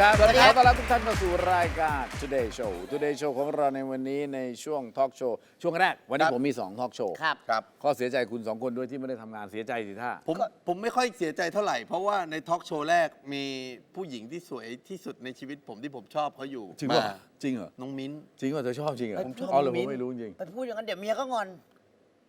ครับสวัสดีครับขอต้อนรับทุกท่านเข้าสู่รายการ Today Show Today Show ของเราในวันนี้ในช่วงทอล์กโชว์ช่วงแรก วันนี้ผมมี2ทอล์กโชว์ครับ ครับ ข้อเสียใจคุณสองคนด้วยที่ไม่ได้ทำงานเสียใจสิท่า ผมผมไม่ค่อยเสียใจเท่าไหร่ เพราะว่าในทอล์กโชว์แรกมีผู้หญิงที่สวยที่สุดในชีวิตผมที่ผมชอบเขาอยู่จริงเหรอมาจริงเหรอน้องมิ้น จริงเหรอเธอชอบจริงเหรอผมชอบอ๋อเหรอมิ้ผมน ไม่รู้จริง ไปพูดอย่างนั้นเดี๋ยวเมียก็งอน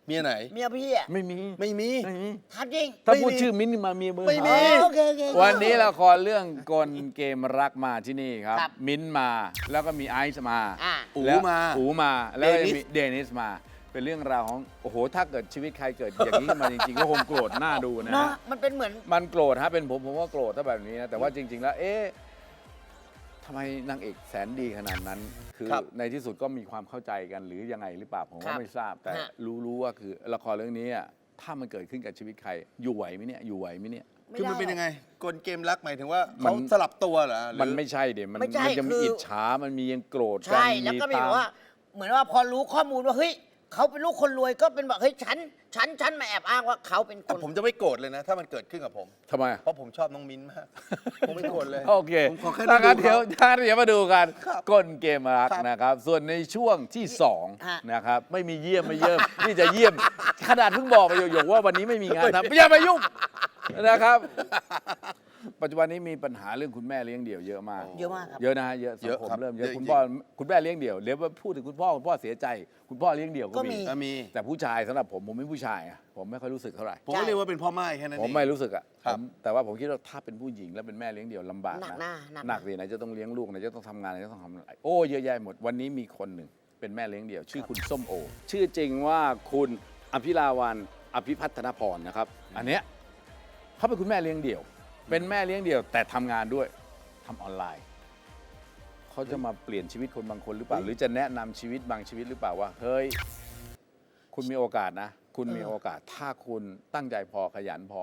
เมียไหน เมียพี่อะไม่มีไม่มี ไม่มี ทัดจริง ถ้าไม่มีพูดชื่อมิ้นท์มามีเบอร์ไม่มีอ๋หาอโอเคโอเค วันนี้ละครเรื่องกลเกมรักมาที่นี่ครับ ครับมิ้นท์มาแล้วก็มีไอซ์มาอ่าอูแล้วมาอูมา แล้วก็เดนิส มีเดนิสมา เป็นเรื่องราวของโอ้โหถ้าเกิดชีวิตใครเกิดอย่างนี้ขึ้นมาจริงๆก็คงโกรธหน้าดูนะเนาะฮะ มันเป็นเหมือน มันโกรธฮะเป็นผมผมก็โกรธถ้าแบบนี้นะแต่ว่าจริง ๆ แล้วเอ๊ะทำไมนางเอกแสนดีขนาดนั้น คือครับในที่สุดก็มีความเข้าใจกันหรือยังไงหรือเปล่าผมครัก็บไม่ทราบ แต่ฮะ รู้รู้ว่าคือละครเรื่องนี้อะถ้ามันเกิดขึ้นกับชีวิตใคร อยู่ไหวไหมเนี่ยอยู่ไหวไหมเนี่ย คือมันเป็นยังไง กลเกมรักหมายถึงว่ามัเขานสลับตัวเหรอหรือ มันไม่ใช่เดี๋ยวมันไม่ใช่มันจะมีคืออิ อิจฉามันมียังโกรธกันใช่แล้วก็มีตาแบบว่า เหมือนว่าพอรู้ข้อมูลว่าเฮ้ย เขาเป็นลูกคนรวยก็เป็นแบบเฮ้ยฉันฉันฉันมาแอบอ้างว่าเขาเป็นคแต่นผมจะไม่โกรธเลยนะ ถ้ามันเกิดขึ้นกับผม ทำไมอะเพราะผมชอบน้องมิ้นมาก ผมไม่โกรธเลย โอเคผมขอแค่ถ้างั้นดูเดี๋ยวเขาถ้างั้นเดี๋ยวมาดูกันครับก้นเกมรักครับ นะครับ ส่วนในช่วงที่ฮะ2นะครับไม่มีเยี่ยมไม่เยี่ยมนี่จะเยี่ยม ขนาดเพิ่งบอกไปหยกๆว่าวันนี้ไม่มีงานทำอย่ามายุ่งนะครับ ปัจจุบันนี้มีปัญหาเรื่องคุณแม่เลี้ยงเดี่ยวเยอะมาก เยอะมากครับ เยอะนะฮะเยอะสัเยงอะคมครับเริ่มเยเยอะอะคุณจริงพ่อคุณแม่เลี้ยงเดี่ยวเดี๋ยวมาพูดถึงคุณพ่อคุณพ่อเสียใจ คุณพ่อเลี้ยงเดี่ยวก็ก็มี มีอะมี แต่ผู้ชายสำหรับผมผมเป็นผู้ชายอะผมไม่ค่อยรู้สึกเท่าไหร่ ผมก็เรียกว่าเป็นพ่อไม้แค่นั้นผมเองไม่รู้สึกอะครัผบมแต่ว่าผมคิดว่าถ้าเป็นผู้หญิงแล้วเป็นแม่เลี้ยงเดี่ยวลำบากหนักนะหน้าหนักหนักสิไหนจะต้องเลี้ยงลูกไหนจะต้องทำงานไหนจะต้องทำอะไรโอ้เยอะแยะหมดวันนี้มีคนหนึ่งเป็นแม่เลี้ยงเดี่ยว ชื่อคุณส้มโอ ชื่อจริงว่าคุณอภิลาวันอภิพัฒนพรนะครับ อันเนี้ยเขาเป็นคุณแม่เลี้ยงเดี่ยว เป็นแม่เลี้ยงเดี่ยวแต่ทำงานด้วยทำออนไลน์ เขาจะมาเปลี่ยนชีวิตคนบางคนหรือเปล่า หรือจะแนะนำชีวิตบางชีวิตหรือเปล่าว่า เฮ้ย คุณมีโอกาสนะ คุณมีโอกาส ถ้าคุณตั้งใจพอขยันพอ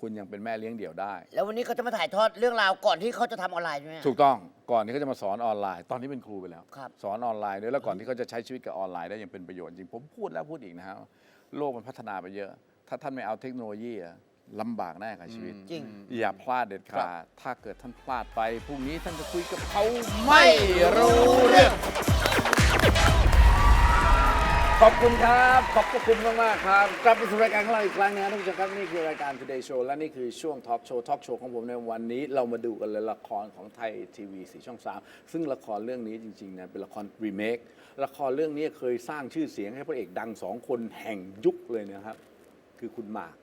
คุณยังเป็นแม่เลี้ยงเดี่ยวได้ แล้ววันนี้เขาจะมาถ่ายทอดเรื่องราวก่อนที่เขาจะทำออนไลน์ใช่ไหม ถูกต้องก่อนที่เขาจะมาสอนออนไลน์ ตอนนี้เป็นครูไปแล้ว ครับ สอนออนไลน์ด้วยแล้วก่อนที่เขาจะใช้ชีวิตกับออนไลน์ได้อย่างเป็นประโยชน์จริงผมพูดแล้วพูดอีกนะฮะโลกมันพัฒนาไปเยอะ ถ้าท่านไม่เอาเทคโนโลยีอะ ลำบากแน่กับชีวิต จริง อย่าพลาดเด็ดครัขาดบถ้าเกิดท่านพลาดไปพรุ่งนี้ท่านจะคุยกับเขาไม่รู้เรื่อง ขอบคุณครับ ขอบพระคุณมากมากๆครับ กลับมาสู่รายการของเราอีกครั้งนะครับท่านผู้ชมครับนี่คือรายการ Today Show และนี่คือช่วง Talk Show Talk Show ของผมในวันนี้เรามาดูกันเลยละครของไทยทีวีสีช่อง 3 ซึ่งละครเรื่องนี้จริงๆนะเป็นละครรีเมคละครเรื่องนี้เคยสร้างชื่อเสียงให้พระเอกดังสองคนแห่งยุคเลยนะครับ คือคุณหมาก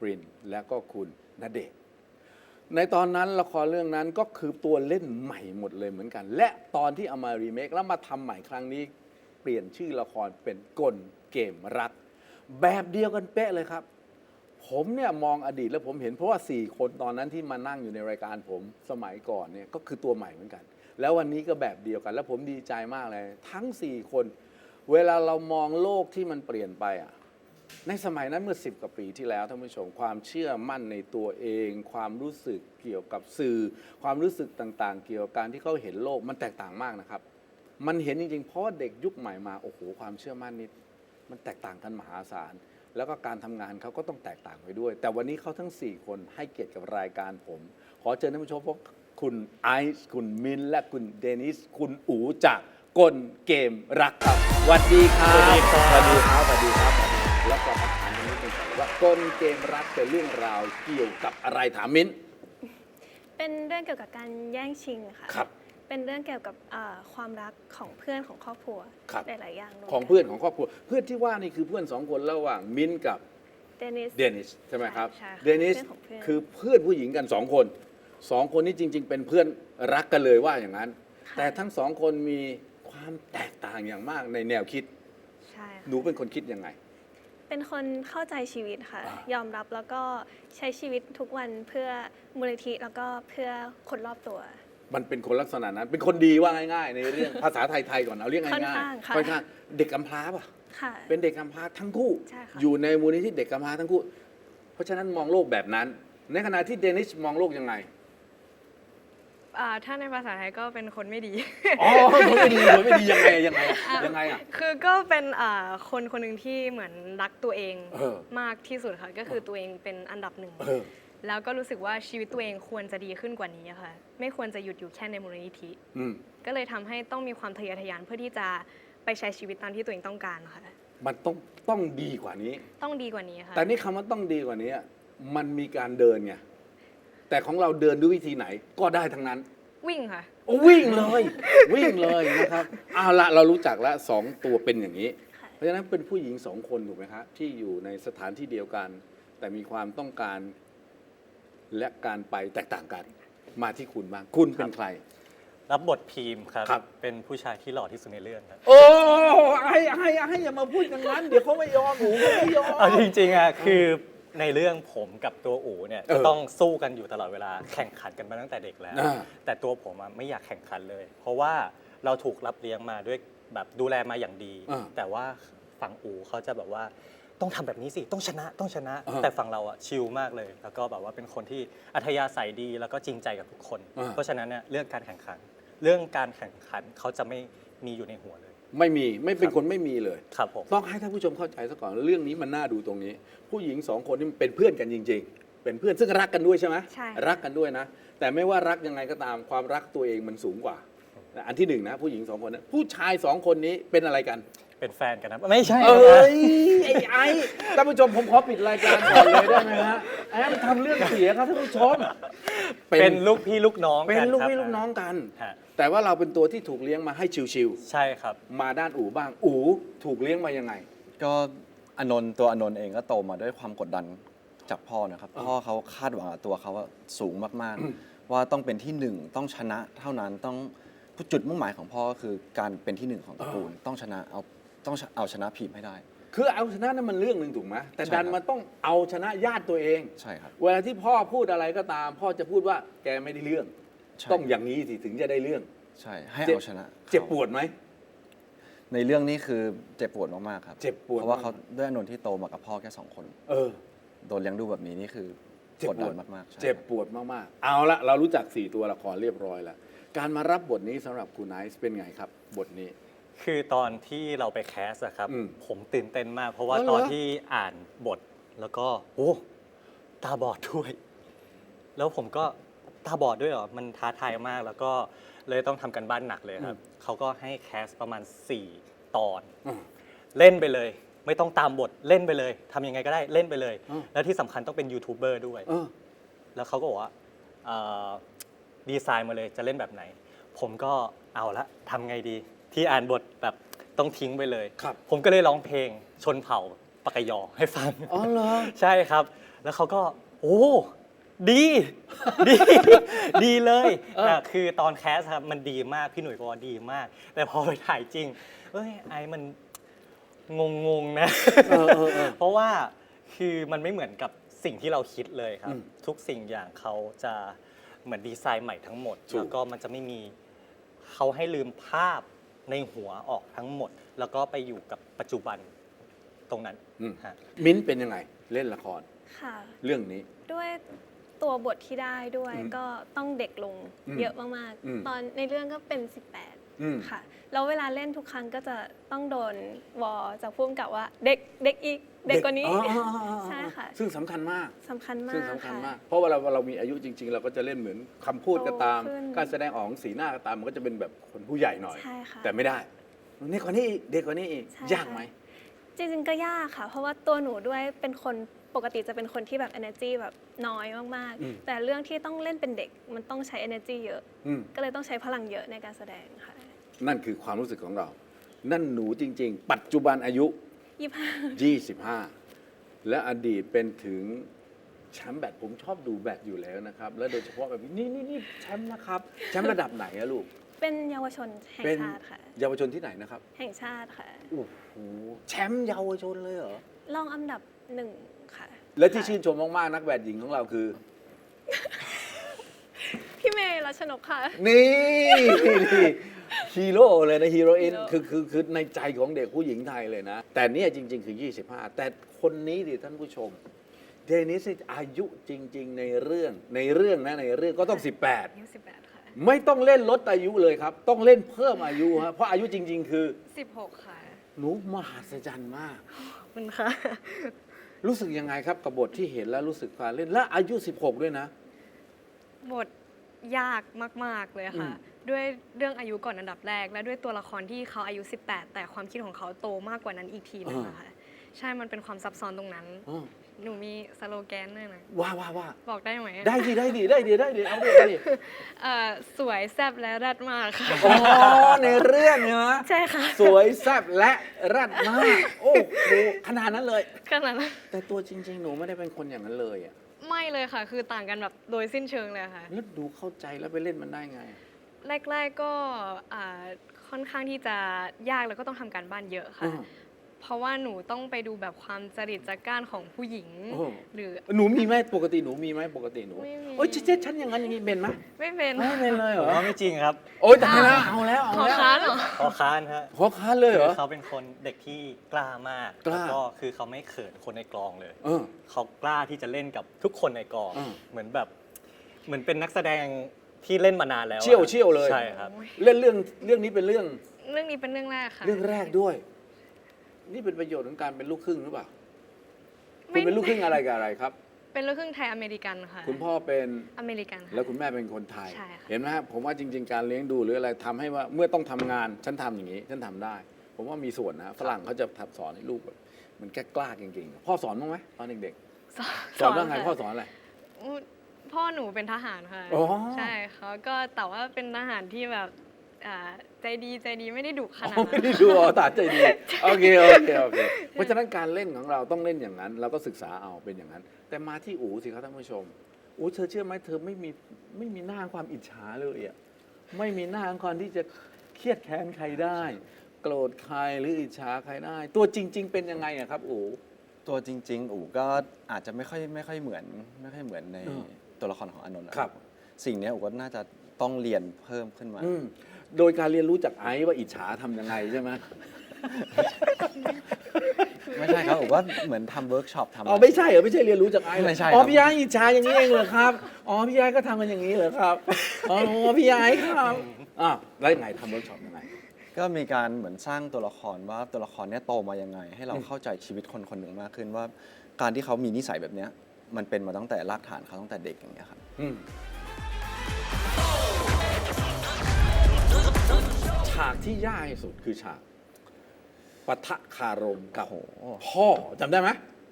ปรินและก็คุณณเดชในตอนนั้นละครเรื่องนั้นก็คือตัวเล่นใหม่หมดเลยเหมือนกัน และตอนที่เอามารีเมคแล้วมาทำใหม่ครั้งนี้ เปลี่ยนชื่อละครเป็นกลเกมรัก แบบเดียวกันเป๊ะเลยครับ ผมเนี่ยมองอดีตแล้วผมเห็นเพราะว่า 4 คนตอนนั้นที่มานั่งอยู่ในรายการผมสมัยก่อนเนี่ยก็คือตัวใหม่เหมือนกัน แล้ววันนี้ก็แบบเดียวกัน แล้วผมดีใจมากเลย ทั้ง 4 คน เวลาเรามองโลกที่มันเปลี่ยนไปอะ ในสมัยนั้นเมื่อ 10 กว่าปีที่แล้วท่านผู้ชมความเชื่อมั่นในตัวเอง ความรู้สึกเกี่ยวกับสื่อ ความรู้สึกต่างๆ เกี่ยวกับการที่เขาเห็นโลกมันแตกต่างมากนะครับ มันเห็นจริงๆ เพราะว่าเด็กยุคใหม่มาโอ้โหความเชื่อมั่นนี่มันแตกต่างกันมหาศาล แล้วก็การทำงานเขาก็ต้องแตกต่างไปด้วย แต่วันนี้เขาทั้ง 4 คนให้เกียรติกับรายการผม ขอเชิญท่านผู้ชมพบคุณไอซ์คุณมินและคุณเดนิสคุณอูจากกลเกมรักครับสวัสดีครับสวัสดีครับสวัสดีครับสวัสดีครับ ว่ากลเกมรักเป็นเรื่องราวเกี่ยวกับอะไรถามมิ้น เป็นเรื่องเกี่ยวกับการแย่งชิงค่ะ ครับ เป็นเรื่องเกี่ยวกับอ่าความรักของเพื่อนของครอบครัวครับ หลาย ๆ อย่างรวมของกัเพื่อนของครอบครัว เพื่อนที่ว่านี่คือเพื่อนสองคนระหว่างมิ้นกับเดนิส เดนิสใช่ไหมครับ ใช่ค่ะเดนิสเพื่อนของเพื่อน คือเพื่อนผู้หญิงกันสองคนสองคนนี้จริง ๆ เป็นเพื่อนรักกันเลยว่าอย่างนั้นค่ะแต่ทั้งสองคนมีความแตกต่างอย่างมากในแนวคิด ใช่ค่ะหนูเป็นคนคิดยังไง เป็นคนเข้าใจชีวิตค่ะอ่ายอมรับแล้วก็ใช้ชีวิตทุกวันเพื่อมูลนิธิแล้วก็เพื่อคนรอบตัว มันเป็นคนลักษณะนั้น เป็นคนดีว่าง่าย ๆ ในเรื่องภาษาไทยๆก่อนเอาเรียกค่อนง่ายข้างๆค่ะค่อนข้างเด็กกำพร้าป่ะ ค่ะ เป็นเด็กกำพร้าทั้งคู่ ใช่ค่ะ อยู่ในมูลนิธิเด็กกำพร้าทั้งคู่ เพราะฉะนั้นมองโลกแบบนั้น ในขณะที่เดนิสมองโลกยังไง อ่าถ้าในภาษาไทยก็เป็นคนไม่ดี อ๋อคนไม่ดีคนไม่ดียังไงยังไงยังไงอะ คือก็เป็นอ่าคนคนหนึ่งที่เหมือนรักตัวเองเออ มากที่สุดค่ะ ก็คือตัวเองเป็นอันดับหนึ่ง เออแล้วก็รู้สึกว่าชีวิตตัวเองควรจะดีขึ้นกว่านี้อะค่ะ ไม่ควรจะหยุดอยู่แค่ในมูลนิธิ อืมก็เลยทำให้ต้องมีความทะเยอทะยานเพื่อที่จะไปใช้ชีวิตตามที่ตัวเองต้องการค่ะ มันต้องต้องดีกว่านี้ ต้องดีกว่านี้ค่ะ แต่นี่คำว่าต้องดีกว่านี้มันมีการเดินไง แต่ของเราเดินด้วยวิธีไหนก็ได้ทั้งนั้น วิ่งค่ะ โอ้วิ่งเลย วิ่งเลยนะครับเอาละเรารู้จักแล้วสองตัวเป็นอย่างนี้ ค่ะ เพราะฉะนั้นเป็นผู้หญิงสองคนถูกไหมครับที่อยู่ในสถานที่เดียวกัน แต่มีความต้องการและการไปแตกต่างกัน มาที่คุณบ้างคุณเป็นใคร รับบทพีมครับ ครับ เป็นผู้ชายที่หล่อที่สุดในเรื่องครับโอ้ไอ้ไอ้ไอ้อย่ามาพูดอย่างนั้น เดี๋ยวเขาไม่ยอมหนูเขาไม่ยอม เอาจริงๆอะคือ ในเรื่องผมกับตัวอู๋เนี่ยเออจะต้องสู้กันอยู่ตลอดเวลาแข่งขันกันมาตั้งแต่เด็กแล้ว อ่า แต่ตัวผมอะไม่อยากแข่งขันเลย เพราะว่าเราถูกรับเลี้ยงมาด้วยแบบดูแลมาอย่างดี อ่าแต่ว่าฝั่งอู๋เขาจะแบบว่าต้องทำแบบนี้สิต้องชนะต้องชนะ อ่าแต่ฝั่งเราอะชิลมากเลย แล้วก็แบบว่าเป็นคนที่อัธยาศัยดีแล้วก็จริงใจกับทุกคน อ่า เพราะฉะนั้นเนี่ยเรื่องการแข่งขัน เรื่องการแข่งขันเขาจะไม่มีอยู่ในหัวเลย ไม่มีไม่เป็นคนไม่มีเลย ครับผม ต้องให้ท่านผู้ชมเข้าใจซะก่อนเรื่องนี้มันน่าดูตรงนี้ ผู้หญิงสองคนนี่มันเป็นเพื่อนกันจริง ๆ เป็นเพื่อนซึ่งรักกันด้วยใช่ไหมใช่รักกันด้วยนะ แต่ไม่ว่ารักยังไงก็ตามความรักตัวเองมันสูงกว่านะอันที่หนึ่งนะผู้หญิงสองคนนะผู้ชายสองคนนี้เป็นอะไรกัน เป็นแฟนกันนะไม่ใช่เอนะ้ยไอ้ไอ้ท่านผู้ชมผมขอปิดรายการก่อนเลยได้ไหมฮะแอมทำเรื่องเสียครับท่านผู้ชม เป็นลูกพี่ลูกน้องเป็นกันลูกครับพี่ลูกน้องกัน ฮะแต่ว่าเราเป็นตัวที่ถูกเลี้ยงมาให้ชิวใช่ครับ ๆมาด้านอู่บ้าง อู่ถูกเลี้ยงมายังไง ก็อนนท์ตัวอนนท์เองก็โตมาด้วยความกดดันจากพ่อนะครับอ่าพ่อเขาคาดหวังกับตัวเขาว่าสูงมากๆ ว่าต้องเป็นที่หนึ่งต้องชนะเท่านั้นต้องจุดมุ่งหมายของพ่อก็คือการเป็นที่หนึ่งของตระกูลต้องชนะเอา ต้องเอาชนะพีมให้ได้ คือเอาชนะนั้นมันเรื่องหนึ่งถูกไหมแต่ใช่ดันครับมาต้องเอาชนะญาติตัวเอง ใช่ครับ เวลาที่พ่อพูดอะไรก็ตาม พ่อจะพูดว่าแกไม่ได้เรื่อง ใช่ ต้องอย่างนี้สิถึงจะได้เรื่อง ใช่ให้เจ็บ เอาชนะเจ็บขาปวดไหม ในเรื่องนี้คือเจ็บปวดมากๆครับเจ็บปวดเพราะว่ามาเขาก ด้วยอนนท์ที่โตมากับพ่อแค่สองคนเออ โดนเลี้ยงดูแบบนี้นี่คือเจ็บกดปดัวดนมากๆใช่เจ็บครับ ปวดมากๆ เอาละเรารู้จักสี่ตัวละครเรียบร้อยแล้ว การมารับบทนี้สำหรับคุณไนซ์เป็นไงครับ บทนี้ คือตอนที่เราไปแคสอะครับ อืมผมตื่นเต้นมาก เพราะว่าอ๋อเหรอตอนที่อ่านบทแล้วก็โอ้ตาบอดด้วย แล้วผมก็ตาบอดด้วยเหรอ มันท้าทายมากแล้วก็เลยต้องทำกันบ้านหนักเลยครับเขาก็ให้แคสประมาณ 4 ตอนอ่าเล่นไปเลย ไม่ต้องตามบทเล่นไปเลยทำยังไงก็ได้เล่นไปเลยอ่าแล้วที่สำคัญต้องเป็นยูทูบเบอร์ด้วย เออ แล้วเขาก็บอกว่าเอ่อดีไซน์มาเลยจะเล่นแบบไหน ผมก็เอาละทำไงดี ที่อ่านบทแบบต้องทิ้งไปเลย ครับผมก็เลยร้องเพลงชนเผ่าปากกยอให้ฟัง อ๋อเหรอ ใช่ครับ แล้วเขาก็ โอ้ ดี ดี ดีเลยเออแต่คือตอนแคสครับมันดีมาก พี่หนุ่ยบอกว่าดีมาก แต่พอไปถ่ายจริง เอ้ย ไอ้มันงงงๆนะ เออเออเออเพราะว่าคือมันไม่เหมือนกับสิ่งที่เราคิดเลยครัอืบ มทุกสิ่งอย่างเขาจะเหมือนดีไซน์ใหม่ทั้งหมด ถูก แล้วก็มันจะไม่มีเขาให้ลืมภาพ ในหัวออกทั้งหมด แล้วก็ไปอยู่กับปัจจุบันตรงนั้นอืม ฮะ มิ้นท์เป็นยังไง เล่นละคร ค่ะ เรื่องนี้ ด้วยตัวบทที่ได้ด้วยอืมก็ต้องเด็กลงอืมเยอะมากอืม ๆ ตอนในเรื่องก็เป็น อืม 18 ค่ะ แล้วเวลาเล่นทุกครั้งก็จะต้องโดนวอจากพุ่มกับว่าเด็กเด็กอีก เด็กกว่านี้อ๋ออ๋ออ๋ออ๋อใช่ค่ะ ซึ่งสำคัญมาก สำคัญมาซึ่งกสำคัญค่ะมากเพราะเวลาเรามีอายุจริง ๆ เราก็จะเล่นเหมือนคำพูดก็ตาม โตขึ้นการแสดงออกของสีหน้าก็ตามมันก็จะเป็นแบบคนผู้ใหญ่หน่อย ใช่ค่ะแต่ไม่ได้เด็กกว่านี้อีกเด็กกว่านี้อีกใช่ยากไหม จริงๆก็ยากค่ะ เพราะว่าตัวหนูด้วยเป็นคนปกติจะเป็นคนที่แบบ energy แบบน้อยมากอืม ๆ แต่เรื่องที่ต้องเล่นเป็นเด็กมันต้องใช้ energy เยอะ อืม ก็เลยต้องใช้พลังเยอะในการแสดงค่ะ นั่นคือความรู้สึกของเรา นั่นหนูจริง ๆ ปัจจุบันอายุ ยี่ห้า25 และอดีตเป็นถึงแชมป์แบดผมชอบดูแบดอยู่แล้วนะครับ แล้วโดยเฉพาะแบบนี้นี่นี่แชมป์นะครับแชมป์ระดับไหนอะลูก เป็นเยาวชนแห่งเป็นชาติค่ะ เยาวชนที่ไหนนะครับแห่งชาติค่ะ โอ้โหแชมป์เยาวชนเลยเหรอ รองอันดับหนึ่งค่ะและที่ค่ะชื่นชมมาก ๆ นักแบดหญิงของเราคือ พี่เมย์รัชนกค่ะ นี่นี่ ฮีโร่เลยนะฮีโรอินฮีโร่คือคือคือในใจของเด็กผู้หญิงไทยเลยนะ แต่เนี่ยจริง ๆ คือ 25 แต่คนนี้ดิท่านผู้ชมเดนิสนี่อายุจริง ๆ ในเรื่องในเรื่องนะในเรื่องก็ต้อง 18อายุ18ค่ะไม่ต้องเล่นลดอายุเลยครับ ต้องเล่นเพิ่มอายุฮะเพราะอายุจริง ๆ คือ16ค่ะ หนูมหัศจรรย์มากขอบคุณค่ะ รู้สึกยังไงครับกับบทที่เห็นแล้วรู้สึกการเล่นและอายุ 16 ด้วยนะ บทยากมาก ๆ เลยค่ะ อืม ด้วยเรื่องอายุก่อนอันดับแรก และด้วยตัวละครที่เขาอายุ 18 แต่ความคิดของเขาโตมากกว่านั้นอีกทีนึงอะค่ะใช่มันเป็นความซับซ้อนตรงนั้นอ๋อหนูมีสโลแกนด้วยนะว่าว่าว่าบอกได้ไหมได้ดิได้ดิได้ดิได้ดิเอาดิเอาดิเอ่อสวยแซ่บและรัดมากค่ะ อ๋อในเรื่องเนี่ยนะใช่ค่ะสวยแซ่บและรัดมากโอ้โหขนาดนั้นเลย ขนาดนั้นแต่ตัวจริง ๆ หนูไม่ได้เป็นคนอย่างนั้นเลยอะไม่เลยค่ะ คือต่างกันแบบโดยสิ้นเชิงเลยค่ะ แล้วดูเข้าใจแล้วไปเล่นมันได้ไง แรก ๆก็อ่าค่อนข้างที่จะยากแล้วก็ต้องทำการบ้านเยอะค่ะ อืม เพราะว่าหนูต้องไปดูแบบความจริตจักร้านของผู้หญิง โอ้หรือ หนูมีไหมปกติหนูมีไหมปกติหนูไม่มี โอ้ยเจ๊เจ๊ฉันอย่างนั้นอย่างนี้เป็นไหมไม่เป็นไม่เป็นเลยเหรผมอว่าไม่จริงครับ โอ้ยตายแล้วเอาแล้วขเอาอแล้วค้านเหรอ ขอค้านฮะขอค้านเลยเหรอ คือเขาเป็นคนเด็กที่กล้ามากกล้า แล้วก็คือเขาไม่เขินคนในกองเลย เออ เขากล้าที่จะเล่นกับทุกคนในกอง อืม เหมือนแบบ เหมือนเป็นนักแสดง ที่เล่นมานานแล้วอะเชี่ยวเชี่ยวเลย ใช่ครับ เล่นเรื่องเรื่องนี้เป็นเรื่องเรื่องนี้เป็นเรื่องแรกค่ะ เรื่องแรกด้วย นี่เป็นประโยชน์ของการเป็นลูกครึ่งหรือเปล่าไม่ คุณเป็นลูกครึ่งอะไรกับอะไรครับ เป็นลูกครึ่งไทยอเมริกันค่ะคุณพ่อเป็นอเมริกันค่ะ แล้วคุณแม่เป็นคนไทย ใช่ค่ะ เห็นไหมครับผมว่าจริง ๆ การเลี้ยงดูหรืออะไรทำให้ว่าเมื่อต้องทำงานฉันทำอย่างนี้ ฉันทำได้ ผมว่ามีส่วนนะฝรั่งเขาจะทับสอนให้ลูกแบบมันแกล้กล้าเก่งๆพ่อสอนบ้างไหมตอนเด็กสอนๆสอนว่าไงค่ะพ่อสอนอะไรอุ๊ย พ่อหนูเป็นทหารค่ะอ๋อ ใช่เขาก็แต่ว่าเป็นทหารที่แบบอ่าใจดีใจดีไม่ได้ดุขนาดอ๋อนั้ไม่นได้ดูอ๋อตาใจดีโอเคโอเคโอเคเพราะฉะนั้นการเล่นของเราต้องเล่นอย่างนั้น เราก็ศึกษาเอาเป็นอย่างนั้น แต่มาที่อู๋สิครับท่านผู้ชมอู๋เธอเชื่อไหมเธอไม่มีไม่มีหน้าความอิจฉาเลยอะไม่มีหน้าความที่จะเครียดแค้นใครได้ โกรธใครหรืออิจฉาใครได้ ตัวจริง ๆ เป็นยังไงอะครับอู๋ ตัวจริง ๆ อู๋ก็อาจจะไม่ค่อยไม่ค่อยเหมือนไม่ค่อยเหมือนในอืม ตัวละครของอานนท์นะครับ สิ่งเนี้ยอู๋ก็น่าจะต้องเรียนเพิ่มขึ้นมา อืมโดยการเรียนรู้จากไอซ์ว่าอิจฉาทำยังไงใช่ไหมไม่ใช่ครับอู๋ว่าเหมือนทำเวิร์กช็อปทำอ๋อไม่ใช่เหรอไม่ใช่เรียนรู้จากไอซ์เหรอไม่ใช่อ๋อครับพี่ไอซ์อิจฉาอย่างนี้เองเหรอครับอ๋อพี่ไอซ์ก็ทำกันอย่างนี้เหรอครับอ๋อพี่ไอซ์ครับอะแล้วยังไงทำเวิร์กช็อปยังไง ก็มีการเหมือนสร้างตัวละครว่าตัวละครเนี้ยโตมายังไง ให้เราเข้าใจชีวิตคนคนหนึ่งมากขึ้นว่า การที่เขามีนิสัยแบบเนี้ย มันเป็นมาตั้งแต่รากฐานเขาตั้งแต่เด็กอย่างเงี้ยครับ อืมฉากที่ยากที่สุดคือฉากปะทะคารมกับโอ้โห พ่อจำได้ไหม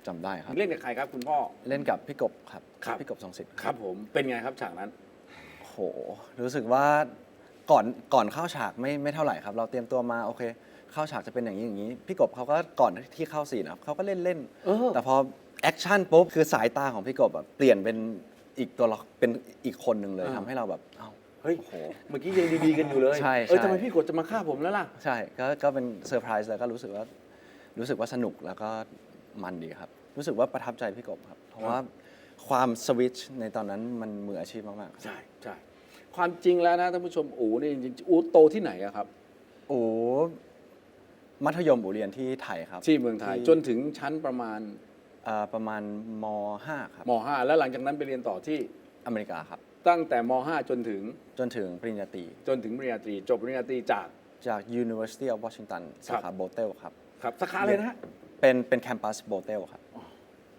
จำได้ครับ เล่นกับใครครับคุณพ่อ เล่นกับพี่กบครับครับ พี่กบทรงศิษย์ครับผมเป็นไงครับฉากนั้น โห รู้สึกว่าก่อนก่อนเข้าฉากไม่ไม่เท่าไหร่ครับ เราเตรียมตัวมาโอเค เข้าฉากจะเป็นอย่างนี้อย่างนี้ พี่กบเขาก็ก่อนที่เข้าซีนนะครับเขาก็เล่นเล่นเออ แต่พอ แอคชั่นปุ๊บคือสายตาของพี่กบแบบเปลี่ยนเป็นอีกตัวละเป็นอีกคนหนึ่งเลยอ่า ทำให้เราแบบเอ้าเฮ้ยโอ้โห เมื่อกี้ยังดีๆกันอยู่เลยใช่เออใช่ทำไมพี่กดจะมาฆ่าผมแล้วล่ะ ใช่ก็ก็เป็นเซอร์ไพรส์แล้วก็รู้สึกว่ารู้สึกว่าสนุกแล้วก็มันดีครับ รู้สึกว่าประทับใจพี่กบครับ เพราะว่าความสวิตช์ในตอนนั้นมันมืออาชีพมากๆครับใช่ใช่ความจริงแล้วนะท่านผู้ชมอูนี่จริงๆอูโตที่ไหนอะครับ โอ้มัธยมอูเรียนที่ไทยครับที่เมืองไทย จนถึงชั้นประมาณ อ่าประมาณม .5 ครับม .5 แล้วหลังจากนั้นไปเรียนต่อที่อเมริกาครับ ตั้งแต่ม .5 จนถึงจนถึงปริญญาตรีจนถึงปริญญาตรี จบปริญญาตรีจาก จาก University of Washington สาขาโบเตลครับ ครับสาขาเลยนะฮะเป็นเป็นแคมปัสโบเตลครับ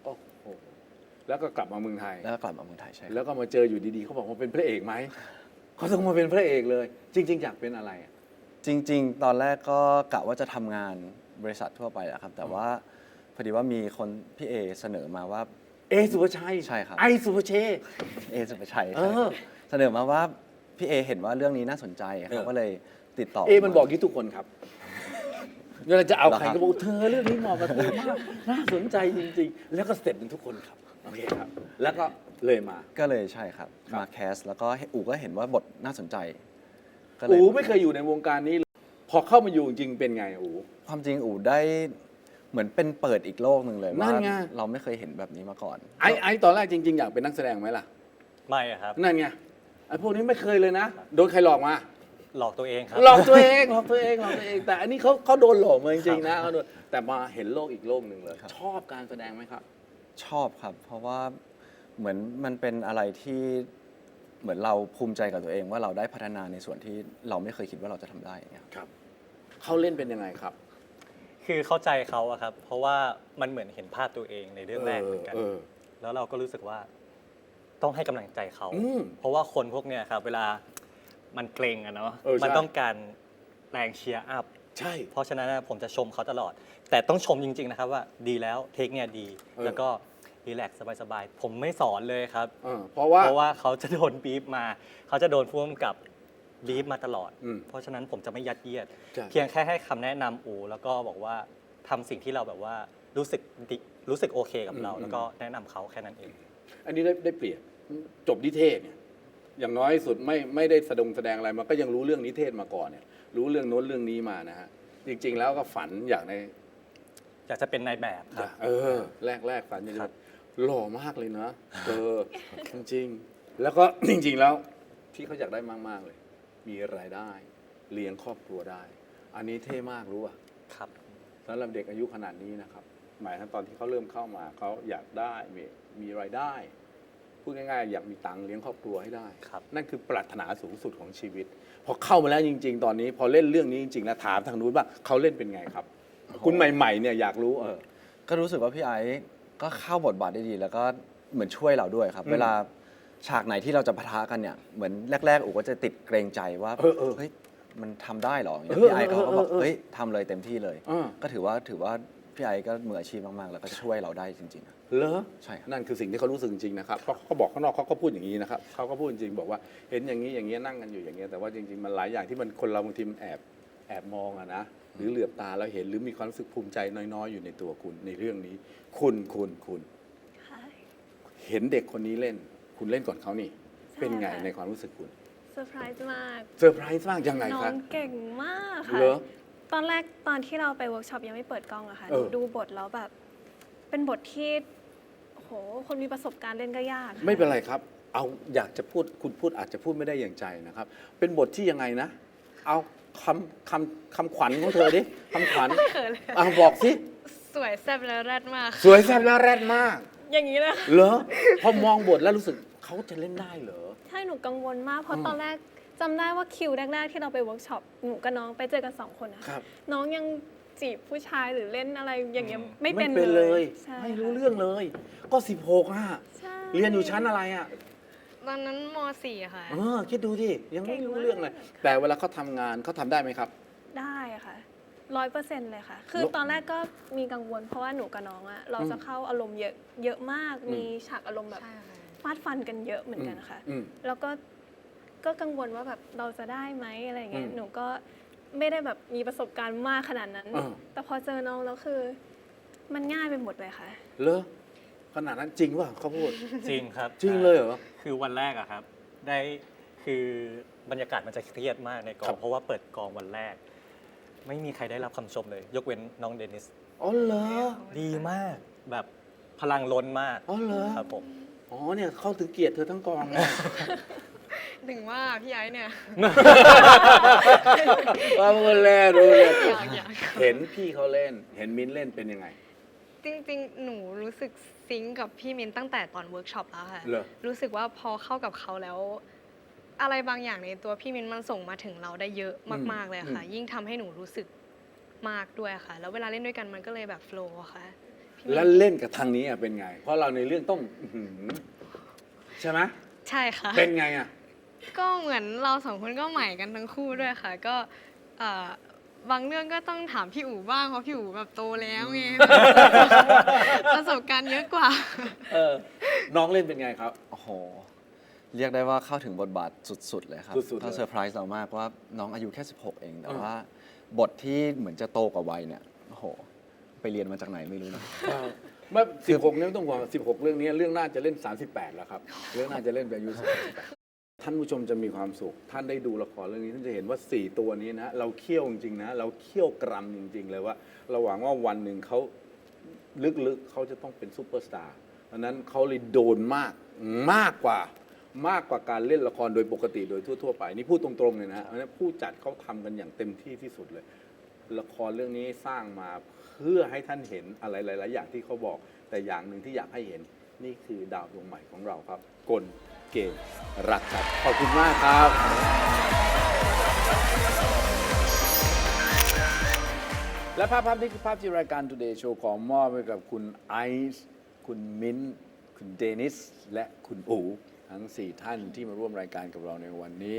โอ้โหแล้วก็กลับมาเมืองไทย แล้วก็กลับมาเมืองไทยใช่ครับแล้วก็มาเจออยู่ดีๆเขาบอกว่าเป็นพระเอกไหมเขาต้องมาเป็นพระเอกเลย จริง ๆ อยากเป็นอะไรอะ จริง ๆ ตอนแรกก็กะว่าจะทำงานบริษัททั่วไปแหละครับ แต่ว่าพ อดีว่ามีคนพี่เอเสนอมาว่า เอสุภาชัยใช่ครับ ไอสุภาเชษเอสุภชัยเอใช่อเสนอมาว่าพี่เอเห็นว่าเรื่องนี้น่าสนใจเออเขาก็เลยติดต่อ เอมันบอกอย่างนี้ทุกคนครับเวลาจะเอาใครเหรอครับก็บอกเธอเรื่องนี้เหมาะกับเธอมากน่าสนใจจริงๆ แล้วก็สเต็ปเป็นทุกคนครับโอเคครับ แล้วก็เลยมา ก็เลยใช่ครับ ครับ มาแคสแล้วก็เห็นอูก็เห็นว่าบทน่าสนใจ ก็เลยอูไม่เคยอยู่ในวงการนี้เลยพอเข้ามาอยู่จริงๆเป็นไงอู ความจริงอูได้ เหมือนเป็นเปิดอีกโลกหนึ่งเลยนั่ว่านไง เราไม่เคยเห็นแบบนี้มาก่อน ไอไอตอนแรกจริง ๆ อยากเป็นนักแสดงไหมล่ะ ไม่อะครับ นั่นไงไอพวกนี้ไม่เคยเลยนะ โดนใครหลอกมา หลอกตัวเองครับ หลอกตัวเองหลอกตัวเองหลอกตัวเอง แต่อันนี้เขาเขาโดนหลอกมาจริงๆนะเขาโดนแต่มาเห็นโลกอีกโลกหนึ่งเลยครับชอบการแสดงไหมครับ ชอบครับ เพราะว่าเหมือนมันเป็นอะไรที่เหมือนเราภูมิใจกับตัวเอง ว่าเราได้พัฒนาในส่วนที่เราไม่เคยคิดว่าเราจะทำได้อย่างเงี้ยครับเขาเล่นเป็นยังไงครับ คคือเข้าใจเขาอะครับ เพราะว่ามันเหมือนเห็นภาพตัวเองในเรื่องแรกเหมือนกันเออแล้วเราก็รู้สึกว่าต้องให้กำลังใจเขา อืมเพราะว่าคนพวกเนี้ยครับ เวลามันเกรงอะเนาะเออใช่ มันต้องการแรงเชียร์อัพ ใช่ เพราะฉะนั้นนะผมจะชมเขาตลอด แต่ต้องชมจริง ๆ นะครับว่าดีแล้วเทคเนี่ยดี เออ แล้วก็รีแลกซ์สบาย ๆ ผมไม่สอนเลยครับ เออเพราะว่า เพราะว่าเขาจะโดนบีบมา เขาจะโดนพ่วงกับ บีบมาตลอด อืมเพราะฉะนั้นผมจะไม่ยัดเยียด ใช่ เพียงแค่ให้คำแนะนำอูแล้วก็บอกว่าทำสิ่งที่เราแบบว่ารู้สึกดีรู้สึกโอเคกับเรา แล้วก็แนะนำเขาแค่นั้นเอง อันนี้ได้ได้เปรียบจบนิเทศเนี่ยอย่างน้อยสุดไม่ไม่ได้แสดงแสดงอะไรมันก็ยังรู้เรื่องนิเทศมาก่อนเนี่ย รู้เรื่องโน้นเรื่องนี้มานะฮะจริง ๆ แล้วก็ฝันอยากในอยากจะเป็นนายแบบครับเออ แรกแรกฝันอยากจะหล่อมากเลยนะเออจริง ๆ แล้วก็ จริง ๆ แล้วที่เขาอยากได้มาก ๆ เลย มีรายได้ เลี้ยงครอบครัวได้ อันนี้เท่มากรู้ป่ะครับ สำหรับเด็กอายุขนาดนี้นะครับ หมายถึงตอนที่เขาเริ่มเข้ามาเขาอยากได้มีมีรายได้พูดง่ายๆอยากมีตังค์เลี้ยงครอบครัวให้ได้ ครับ นั่นคือปรารถนาสูงสุดของชีวิต พอเข้ามาแล้วจริง ๆ ตอนนี้ พอเล่นเรื่องนี้จริงๆนะถามทางนู้นว่าเขาเล่นเป็นไงครับ คุณใหม่ๆเนี่ยอยากรู้เออ ก็รู้สึกว่าพี่ไอซ์ก็เข้าบทบาทได้ดี แล้วก็เหมือนช่วยเราด้วยครับอืมเวลา ฉากไหนที่เราจะปะทะกันเนี่ยเหมือนแรกๆอูก็จะติดเกรงใจว่าเออเออเฮ้ยมันทำได้เหรออย่างเงี้ยเออพี่ไอซ์เขาก็บอกเออเออเฮ้ยทำเลยเต็มที่เลย เออ ก็ถือว่าถือว่าพี่ไอซ์ก็มืออาชีพมากๆ แล้วก็ช่วยเราได้จริงๆอะเหรอใช่ครับ นั่นคือสิ่งที่เขารู้สึกจริงๆนะครับเพราะเขาบอกข้างนอกเขาก็พูดอย่างนี้นะครับเขาก็พูดจริงๆบอกว่าเห็นอย่างนี้อย่างนี้นั่งกันอยู่อย่างนี้ยแต่ว่าจริงๆมันหลายอย่างที่มันคนเราบางทีมันแอบแอบมองอะนะหรือเหลือบตาแล้วเห็นหรือมีความรู้สึกภูมิใจน้อยๆ อยู่ในตัวคุณในเรื่องนี้ คุณคุณคุณ ค่ะ เห็นเด็กคนนี้เล่น คุณเล่นก่อนเขานี่ใช่เป็นไงค่ะในความรู้สึกคุณเซอร์ไพรส์มากเซอร์ไพรส์มากยังไงน้อครับงเก่งมากค่ะ เหรอ ตอนแรกตอนที่เราไปเวิร์กช็อปยังไม่เปิดกล้องอะค่ะ เออ ดูบทแล้วแบบ เป็นบทที่โหคนมีประสบการณ์เล่นก็ยากค่ะไม่เป็นไรครับ เอาอยากจะพูดคุณพูดอาจจะพูดไม่ได้อย่างใจนะครับ เป็นบทที่ยังไงนะ เอาคำคำคำขวัญของเธอดิคำขวัญเขินเลยอะบอกสิสวยแซ่บและแรดมาก สวยแซ่บและแรดมาก อย่างนี้เลยเหรอพอมองบทแล้วรู้สึก เขาจะเล่นได้เหรอ ใช่หนูกังวลมาก เพราะอืมตอนแรกจำได้ว่าคิวแรก ๆ ที่เราไปเวิร์กช็อปหนูกับน้องไปเจอกันสองคนนะะครับ น้องยังจีบผู้ชายหรือเล่นอะไรอย่างเงี้ยอืมไม่เป็นเลยใช่ไม่รู้ค่ะเรื่องเลย ก็ 16อะใช่เรียนอยู่ชั้นอะไรอะตอนนั้นม .4 ค่ะ เออคิดดูดิยังไม่เก่งรู้มากเรื่องเลยแต่เวลาเขาทำงานเขาทำได้ไหมครับ ได้ค่ะร้อยเปอร์เซ็นต์เลยค่ะ คือแล้วตอนแรกก็มีกังวล เพราะว่าหนูกับน้องอะเราอืมจะเข้าอารมณ์เยอะเยอะมากอืมมีฉากอารมณ์แบบ ใช่ค่ะ ฟาดฟันกันเยอะเหมือนกันค่ะ อืม แล้วก็ก็กังวลว่าแบบเราจะได้ไหมอะไรอย่างเงี้ยอืมหนูก็ไม่ได้แบบมีประสบการณ์มากขนาดนั้น อ่า แต่พอเจอน้องแล้วคือ มันง่ายไปหมดเลยค่ะเหรอขนาดนั้นจริงว่าเขาพูด จริงครับจริงเลยเหรอ คือวันแรกอะครับ ได้คือบรรยากาศมันจะเครียดมากในกอครัง บ เพราะว่าเปิดกองวันแรก ไม่มีใครได้รับคำชมเลย ยกเว้นน้องเดนิส อ๋อเหรอดีมากแบบพลังล้นมากอ๋อเหรอครับผม อ๋อเนี่ย เขาถึงเกลียดเธอทั้งกองเลยถึงว่าพี่ไอ้เนี่ย ว่าเมื่อแรกรู้เลยอยากอยาก เห็นพี่เขาเล่น เห็นมิ้นเล่นเป็นยังไง จริงๆ หนูรู้สึกซิงก์กับพี่มินตั้งแต่ตอนเวิร์กช็อปแล้วค่ะ เหรอ รู้สึกว่าพอเข้ากับเขาแล้ว อะไรบางอย่างในตัวพี่มินมันส่งมาถึงเราได้เยอะมาก ๆ เลยค่ะอืมยิ่งทำให้หนูรู้สึกมากด้วยค่ะ แล้วเวลาเล่นด้วยกันมันก็เลยแบบโฟล์ค่ะพี่มิ้น แล้วเล่นกับทางนี้อะเป็นไง เพราะเราในเรื่องต้องอื้อหือใช่ไหมใช่ค่ะ เป็นไงอะ ก็เหมือนเราสองคนก็ใหม่กันทั้งคู่ด้วยค่ะ ก็เอ่อบางเรื่องก็ต้องถามพี่อู๋บ้างเพราะพี่อู๋แบบโตแล้วไง ประสบการณ์เยอะกว่า เออ น้องเล่นเป็นไงครับ โอ้โห เรียกได้ว่าเข้าถึงบทบาทสุด ๆ เลยครับสุดๆถ้าเลยเซอร์ไพรส์เรามากว่าน้องอายุแค่ 16 เอง แต่อ่าว่าบทที่เหมือนจะโตกว่าวัยเนี่ย โอ้โห ไปเรียนมาจากไหนไม่รู้นะ เมื่อสิบหกเนี่ยไม่ต้องห่วงสิบหกเรื่องนี้เรื่องน่าจะเล่น 38 แล้วครับ เรื่องน่าจะเล่นไปอายุ38ท่านผู้ชมจะมีความสุข ท่านได้ดูละครเรื่องนี้ ท่านจะเห็นว่า 4 ตัวนี้นะ เราเคี่ยวจริงๆนะ เราเคี่ยวกรัมจริง ๆ เลยว่า เราหวังว่าวันหนึ่งเขาลึกๆเขาจะต้องเป็นซูเปอร์สตาร์เพราะนั้นเขาเลยโดนมากมากกว่ามากกว่าการเล่นละครโดยปกติโดยทั่ว ๆ ไป นี่พูดตรงๆเลยนะเพราะนั้นผู้จัดเขาทำกันอย่างเต็มที่ที่สุดเลย ละครเรื่องนี้สร้างมาเพื่อให้ท่านเห็นอะไรหลาย ๆ อย่างที่เขาบอก แต่อย่างหนึ่งที่อยากให้เห็นนี่คือดาวดวงใหม่ของเราครับ กลเกมรักครับ ขอบคุณมากครับและภาพภาพนี้คือภาพที่รายการ Today Show ของมอบให้กับคุณไอซ์คุณมิ้นท์คุณเดนิส และคุณอู ทั้ง 4 ท่านที่มาร่วมรายการกับเราในวันนี้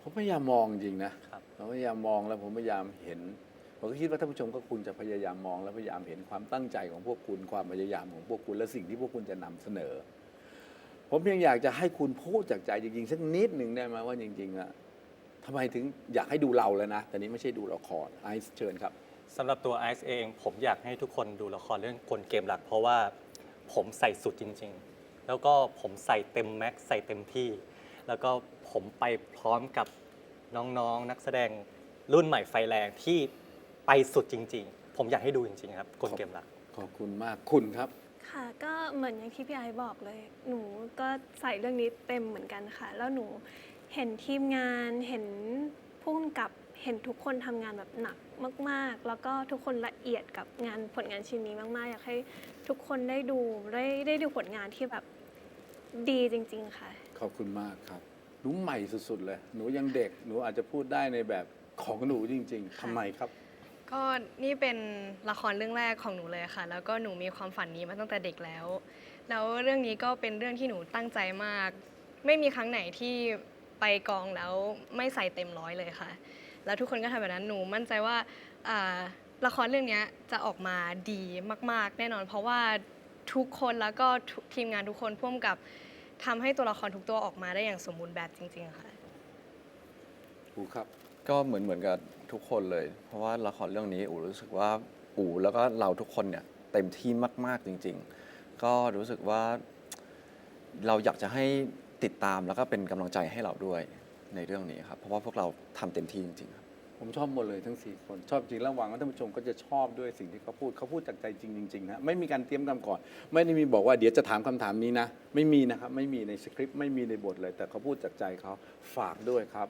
ผมพยายามมองจริงนะครับผมพยายามมองแล้วผมพยายามเห็น ผมก็คิดว่าท่านผู้ชมก็คงจะพยายามมองและพยายามเห็นความตั้งใจของพวกคุณความพยายามของพวกคุณและสิ่งที่พวกคุณจะนำเสนอ ผมเพียงอยากจะให้คุณพูดจากใจจริงๆสักนิดหนึ่งได้ไหมว่าจริงๆอะทำไมถึงอยากให้ดูเราแล้วนะแต่นี้ไม่ใช่ดูละครไอซ์เชิญครับสำหรับตัวไอซ์เอง ผมอยากให้ทุกคนดูละครเรื่องกลเกมหลัก เพราะว่าผมใส่สุดจริง ๆ แล้วก็ผมใส่เต็มแม็กใส่เต็มที่ แล้วก็ผมไปพร้อมกับน้องๆนักแสดงรุ่นใหม่ไฟแรงที่ ไปสุดจริง ๆ ผมอยากให้ดูจริงๆครับกลเกมหลัก ขอบคุณมากคุณครับ ค่ะ ก็เหมือนอย่างที่พี่ไอซ์บอกเลย หนูก็ใส่เรื่องนี้เต็มเหมือนกันค่ะ แล้วหนูเห็นทีมงานเห็นผู้กำกับเห็นทุกคนทำงานแบบหนักมาก ๆ แล้วก็ทุกคนละเอียดกับงานผลงานชิ้นนี้มาก ๆ อยากให้ทุกคนได้ดูได้ได้ดูผลงานที่แบบดีจริง ๆ ค่ะ ขอบคุณมากครับ หนูใหม่สุดๆเลย หนูยังเด็ก หนูอาจจะพูดได้ในแบบของหนูจริง ๆทำไมครับ ก็นี่เป็นละครเรื่องแรกของหนูเลยค่ะ แล้วก็หนูมีความฝันนี้มาตั้งแต่เด็กแล้ว แล้วเรื่องนี้ก็เป็นเรื่องที่หนูตั้งใจมาก ไม่มีครั้งไหนที่ไปกองแล้วไม่ใส่เต็มร้อยเลยค่ะ แล้วทุกคนก็ทำแบบนั้นหนูมั่นใจว่าอ่าละครเรื่องนี้จะออกมาดีมาก ๆ แน่นอน เพราะว่าทุกคนแล้วก็ทุกทีมงานทุกคนพ่วงกับทำให้ตัวละครทุกตัวออกมาได้อย่างสมบูรณ์แบบจริง ๆ ค่ะอูครับ ก็เหมือนเหมือนกับ ทุกคนเลย เพราะว่าละครเรื่องนี้อูรู้สึกว่าอูแล้วก็เราทุกคนเนี่ยเต็มที่มากๆจริง ๆ ก็รู้สึกว่าเราอยากจะให้ติดตามแล้วก็เป็นกำลังใจให้เราด้วยในเรื่องนี้ครับ เพราะว่าพวกเราทำเต็มที่จริงๆครับ ผมชอบหมดเลยทั้ง 4 คน ชอบจริงแล้วหวังว่าท่านผู้ชมก็จะชอบด้วยสิ่งที่เขาพูดเขาพูดจากใจจริงจริงๆนะไม่มีการเตรียมกันก่อน ไม่ได้มีบอกว่าเดี๋ยวจะถามคำถามนี้นะ ไม่มีนะครับ ไม่มีในสคริปต์ไม่มีในบทเลย แต่เขาพูดจากใจเขาฝากด้วยครับ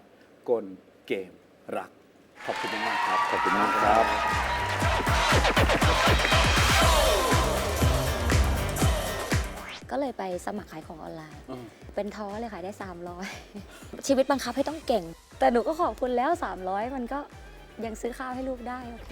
กลเกมรัก ขอบคุณมากๆครับ ขอบคุณมากครับ ก็เลยไปสมัครขายของออนไลน์ อืม เป็นท้อเลยขายได้ 300 ชีวิตบังคับให้ต้องเก่ง แต่หนูก็ขอบคุณแล้ว 300 มันก็ยังซื้อข้าวให้ลูกได้ โอเค